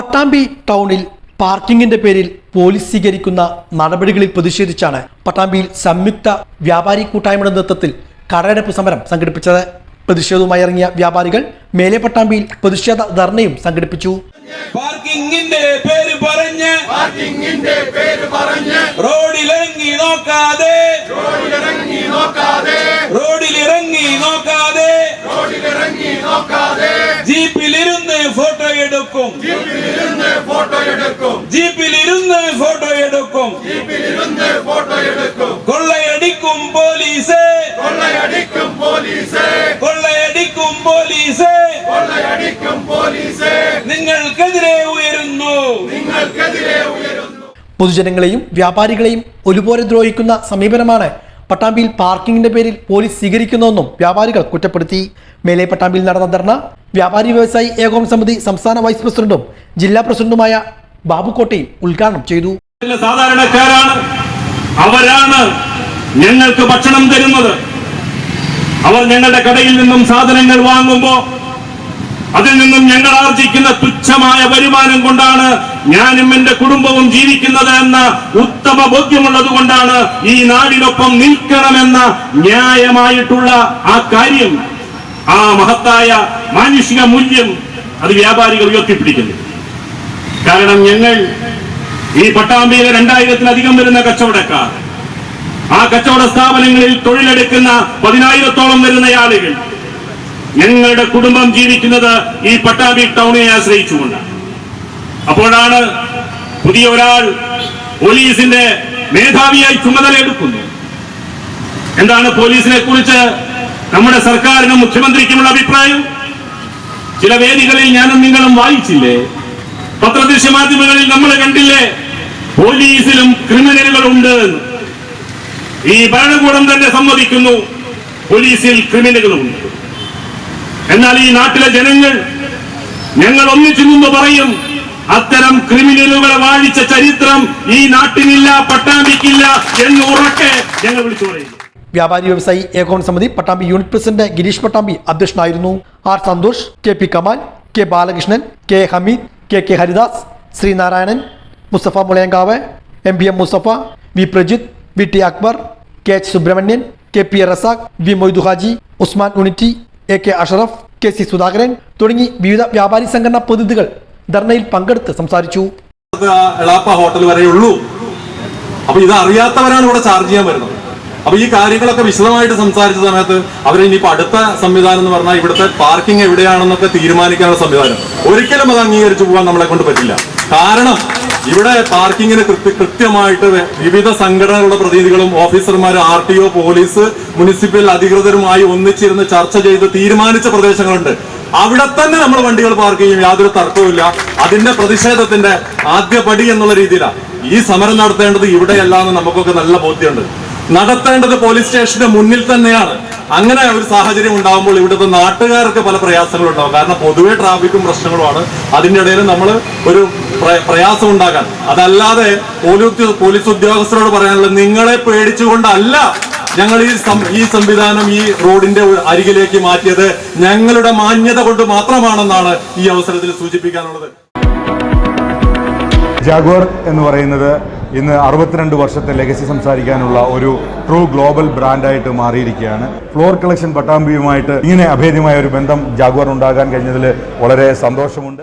പട്ടാമ്പി ടൗണിൽ പാർക്കിങ്ങിന്റെ പേരിൽ പോലീസ് സ്വീകരിക്കുന്ന നടപടികളിൽ പ്രതിഷേധിച്ചാണ് പട്ടാമ്പിയിൽ സംയുക്ത വ്യാപാരി കൂട്ടായ്മയുടെ നേതൃത്വത്തിൽ കടയടപ്പ് സമരം സംഘടിപ്പിച്ചത്. പ്രതിഷേധവുമായി ഇറങ്ങിയ വ്യാപാരികൾ മേലെ പട്ടാമ്പിയിൽ പ്രതിഷേധ ധർണയും സംഘടിപ്പിച്ചു. പാർക്കിങ്ങിന്റെ പേര് പറഞ്ഞ് പാർക്കിങ്ങിന്റെ പേര് പറഞ്ഞ് റോഡിലിറങ്ങി നോക്കാതെ റോഡിലിറങ്ങി നോക്കാതെ റോഡിലിറങ്ങി നോക്കാതെ റോഡിലിറങ്ങി നോക്കാതെ ജീപ്പിലിരുന്ന് ഫോട്ടോ എടുക്കും ജീപ്പിലിരുന്ന് ഫോട്ടോ എടുക്കും. ജീപ്പിലിരുന്ന് ഫോട്ടോ എടുക്കും. ജീപ്പിലിരുന്ന് ഫോട്ടോ എടുക്കും. കൊള്ളയടിക്കും പോലീസ്. കൊള്ളയടിക്കും പോലീസ്. കൊള്ളയടിക്കും പോലീസ്. കൊള്ളയടിക്കും പോലീസ്. നിങ്ങൾക്കെതിരെ ഉയരുന്നു. നിങ്ങൾക്കെതിരെ ഉയരുന്നു. പൊതുജനങ്ങളെയും വ്യാപാരികളെയും ഒരുപോലെ ദ്രോഹിക്കുന്ന സമീപനമാണ് പട്ടാമ്പിയിൽ പാർക്കിങ്ങിന്റെ പേരിൽ പോലീസ് സ്വീകരിക്കുന്നുവെന്നും വ്യാപാരികൾ കുറ്റപ്പെടുത്തി. മേലെ പട്ടാമ്പിയിൽ നടന്ന ധർണ വ്യാപാരി വ്യവസായി ഏകോപന സമിതി സംസ്ഥാന വൈസ് പ്രസിഡന്റും ജില്ലാ പ്രസിഡന്റുമായ ബാബുക്കോട്ടയും ഉദ്ഘാടനം ചെയ്തു. സാധാരണക്കാരാണ്. അവരാണ് ഞങ്ങൾക്ക് ഭക്ഷണം തരുന്നത്. അവർ ഞങ്ങളുടെ കടയിൽ നിന്നും സാധനങ്ങൾ വാങ്ങുമ്പോ അതിൽ നിന്നും ഞങ്ങൾ ആർജിക്കുന്ന തുച്ഛമായ വരുമാനം കൊണ്ടാണ് ഞാനും എന്റെ കുടുംബവും ജീവിക്കുന്നത് എന്ന ഉത്തമ ബോധ്യമുള്ളത് കൊണ്ടാണ് ഈ നാടിനൊപ്പം നിൽക്കണമെന്ന ന്യായമായിട്ടുള്ള ആ കാര്യം ആ മഹത്തായ മാനുഷിക മൂല്യം അത് വ്യാപാരികൾ ഉയർത്തിപ്പിടിക്കുന്നു. കാരണം ഞങ്ങൾ ഈ പട്ടാമ്പിയിലെ രണ്ടായിരത്തിലധികം വരുന്ന കച്ചവടക്കാർ ആ കച്ചവട സ്ഥാപനങ്ങളിൽ തൊഴിലെടുക്കുന്ന പതിനായിരത്തോളം വരുന്ന ആളുകൾ ഞങ്ങളുടെ കുടുംബം ജീവിക്കുന്നത് ഈ പട്ടാമ്പി ടൗണിനെ ആശ്രയിച്ചുകൊണ്ട്. അപ്പോഴാണ് പുതിയ ഒരാൾ പോലീസിന്റെ മേധാവിയായി ചുമതല എടുക്കുന്നു. എന്താണ് പോലീസിനെ കുറിച്ച് നമ്മുടെ സർക്കാരിനും മുഖ്യമന്ത്രിക്കുമുള്ള അഭിപ്രായം? ചില വേദികളിൽ ഞാനും നിങ്ങളും വായിച്ചില്ലേ? പത്രദൃശ്യ മാധ്യമങ്ങളിൽ നമ്മൾ കണ്ടില്ലേ പോലീസിലും ക്രിമിനലുകളുണ്ട്. ഈ ഭരണകൂടം തന്നെ സമ്മതിക്കുന്നു പോലീസിൽ ക്രിമിനലുകളുണ്ട്. എന്നാൽ ഈ നാട്ടിലെ ജനങ്ങൾ ഞങ്ങൾ ഒന്നിച്ചു നിന്ന് പറയും അത്തരം ക്രിമിനലുകളെ വാഴിച്ച ചരിത്രം ഈ നാട്ടിനില്ല പട്ടാമ്പിക്കില്ല എന്ന് ഉറക്കെ ഞങ്ങൾ വിളിച്ചു പറയുന്നു വ്യാപാരി വ്യവസായി ഏകോപന സമിതി പട്ടാമ്പി യൂണിറ്റ് പ്രസിഡന്റ് ഗിരീഷ് പട്ടാമ്പി അധ്യക്ഷനായിരുന്നു. R Santhosh K P Kamal K Balakrishnan K Hameed K K Haridas Sreenarayanan Musthafa Mulayankavu M P M Musthafa V Prajith V T Akbar K H Subramanian K P Razak V Moidu Haji Usman ഉണിറ്റി A K Ashraf K C Sudhakaran തുടങ്ങി വിവിധ വ്യാപാരി സംഘടനാ പ്രതിനിധികൾ ധർണയിൽ പങ്കെടുത്ത് സംസാരിച്ചു. Hotel വരെയുള്ളൂ. അപ്പൊ ഇത് അറിയാത്തവരാണ് ഇവിടെ ചാർജ് ചെയ്യാൻ വരുന്നത്. അപ്പൊ ഈ കാര്യങ്ങളൊക്കെ വിശദമായിട്ട് സംസാരിച്ച സമയത്ത് അവർ ഇനിയിപ്പോ അടുത്ത സംവിധാനം എന്ന് പറഞ്ഞാൽ ഇവിടുത്തെ പാർക്കിംഗ് എവിടെയാണെന്നൊക്കെ തീരുമാനിക്കാനുള്ള സംവിധാനം. ഒരിക്കലും അത് അംഗീകരിച്ചു പോകാൻ നമ്മളെ കൊണ്ട് പറ്റില്ല. കാരണം ഇവിടെ പാർക്കിങ്ങിന് കൃത്യ കൃത്യമായിട്ട് വിവിധ സംഘടനകളുടെ പ്രതിനിധികളും ഓഫീസർമാർ R T O police municipal അധികൃതരുമായി ഒന്നിച്ചിരുന്ന് ചർച്ച ചെയ്ത് തീരുമാനിച്ച പ്രദേശങ്ങളുണ്ട്. അവിടെ തന്നെ നമ്മൾ വണ്ടികൾ പാർക്ക് ചെയ്യും. യാതൊരു തർക്കവുമില്ല. അതിന്റെ പ്രതിഷേധത്തിന്റെ ആദ്യ പടി എന്നുള്ള രീതിയിലാണ് ഈ സമരം നടത്തേണ്ടത് ഇവിടെയല്ല എന്ന് നമുക്കൊക്കെ നല്ല ബോധ്യമുണ്ട്. നടത്തേണ്ടത് പോലീസ് സ്റ്റേഷന്റെ മുന്നിൽ തന്നെയാണ്. അങ്ങനെ ഒരു സാഹചര്യം ഉണ്ടാകുമ്പോൾ ഇവിടുത്തെ നാട്ടുകാർക്ക് പല പ്രയാസങ്ങളും ഉണ്ടാവും കാരണം പൊതുവേ ട്രാഫിക്കും പ്രശ്നങ്ങളുമാണ്. അതിന്റെ ഇടയിൽ നമ്മൾ ഒരു പ്ര- പ്രയാസം ഉണ്ടാക്കാൻ അതല്ലാതെ പോലീസ് പോലീസ് ഉദ്യോഗസ്ഥരോട് പറയാനുള്ളത് നിങ്ങളെ പേടിച്ചുകൊണ്ടല്ല ഞങ്ങൾ ഈ ഈ സംവിധാനം ഈ റോഡിന്റെ അരികിലേക്ക് മാറ്റിയത്. ഞങ്ങളുടെ മാന്യത കൊണ്ട് മാത്രമാണെന്നാണ് ഈ അവസരത്തിൽ സൂചിപ്പിക്കാനുള്ളത്. ജാഗ്വർ എന്ന് പറയുന്നത് ഇന്ന് അറുപത്തിരണ്ട് വർഷത്തെ ലെഗസി സംസാരിക്കാനുള്ള ഒരു ട്രൂ ഗ്ലോബൽ ബ്രാൻഡായിട്ട് മാറിയിരിക്കുകയാണ്. ഫ്ലോർ കളക്ഷൻ പട്ടാമ്പിയുമായിട്ട് ഇങ്ങനെ അഭേദ്യമായ ഒരു ബന്ധം ജാഗ്വാർ ഉണ്ടാകാൻ കഴിഞ്ഞതിൽ വളരെ സന്തോഷമുണ്ട്.